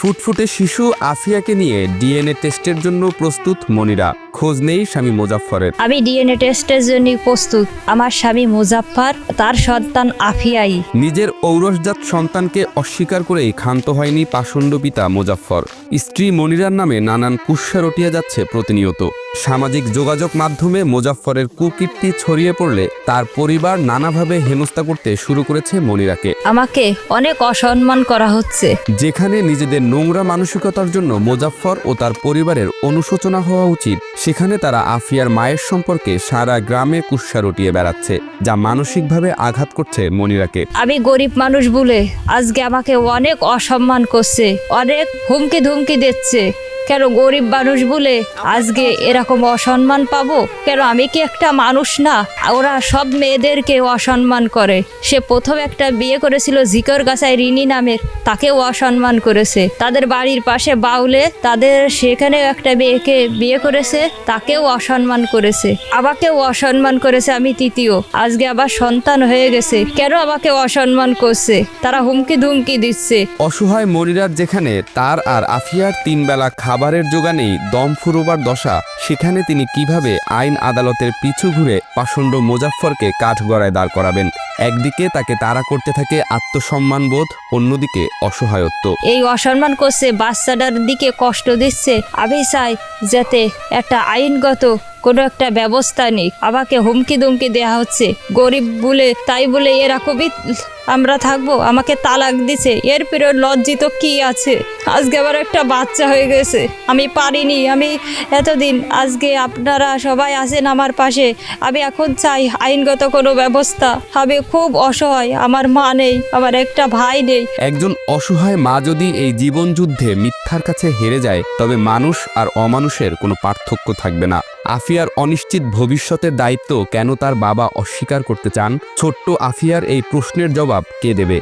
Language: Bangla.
ফুটফুটে শিশু আফিয়াকে নিয়ে ডিএনএ টেস্টের জন্য প্রস্তুত মনিরা। খোঁজ নেই স্বামী মোজাফফরের। আমি ডিএনএ টেস্টের জন্য প্রস্তুত। আমার স্বামী মুজাফফর তার সন্তান আফিয়াই। নিজের ঔরসজাত সন্তানকে অস্বীকার করেই ক্ষান্ত হয়নি পাষণ্ড পিতা মোজাফফর। স্ত্রী মনিরার নামে নানান কুস্যা রটিয়া যাচ্ছে প্রতিনিয়ত। সামাজিক যোগাযোগ মাধ্যমে মোজাফফরের কুকীর্তি ছড়িয়ে পড়লে তার পরিবার নানাভাবে হেনস্থা করতে শুরু করেছে মনিরাকে। আমাকে অনেক অসম্মান করা হচ্ছে। যেখানে নিজেদের নোংরা মানসিকতার জন্য মোজাফফর ও তার পরিবারের অনুশোচনা হওয়া উচিত সেখানে তারা আফিয়ার মায়ের সম্পর্কে সারা গ্রামে কুৎসা রটিয়ে বেড়াচ্ছে যা মানসিকভাবে আঘাত করছে মনিরাকে। আমি গরিব মানুষ বলে আজকে আমাকে অনেক অসম্মান করছে অনেক হুমকি ধুমকি দিচ্ছে। কেন গরিব মানুষ বলে আজকে এরকম অসম্মান পাবো? কেন আমি কি একটা মানুষ না? ওরা সব মেয়েদেরকে অসম্মান করে। সে প্রথম একটা বিয়ে করেছিল জিকর গাছায় রিনি নামের। তাকেও অসম্মান করেছে। তাদের বাড়ির পাশে বাউলে তাদের সেখানেও একটা মেয়েকে বিয়ে করেছে, তাকেও অসম্মান করেছে। আমাকেও অসম্মান করেছে আমি তৃতীয়। আজকে আবার সন্তান হয়ে গেছে। কেন আমাকে অসম্মান করছে? তারা হুমকি ধুমকি দিচ্ছে। অসহায় মনিরার যেখানে, তার আর আফিয়ার তিন বেলা খাবারের যোগানেই দম ফুরোবার দশা, সেখানে তিনি কীভাবে আইন আদালতের পিছু ঘুরে পাষণ্ড মোজাফফরকে কাঠগড়ায় দাঁড় করাবেন? একদিকে তাকে তাড়া করতে থাকে আত্মসম্মানবোধ অন্যদিকে অসহায়ত্ব। এই অসম্মান করছে বাচ্চাটার দিকে কষ্ট দিচ্ছে আমি চাই যাতে একটা আইনগত কোনো একটা ব্যবস্থা নেই। আমাকে হুমকি দুমকি দেওয়া হচ্ছে। গরিব বলে, তাই বলে এরকমই আমরা থাকব। আমাকে তালাক দিছে। এর পরে লজ্জিত কি আছে? আজকে আবার একটা বাচ্চা হয়ে গেছে। আমি পারিনি। আমি এতদিন আজকে আপনারা সবাই আছেন আমার পাশে। আমি এখন চাই আইনগত কোনো ব্যবস্থা। আমি খুব অসহায়। আমার মা নেই। আমার একটা ভাই নেই। একজন অসহায় মা যদি এই জীবন যুদ্ধে মিথ্যার কাছে হেরে যায়, তবে মানুষ আর অমানুষের কোনো পার্থক্য থাকবে না। আফিয়ার অনিশ্চিত ভবিষ্যতের দায়িত্ব কেন তার বাবা অস্বীকার করতে চান? ছোট্ট আফিয়ার এই প্রশ্নের জবাব কে দেবে?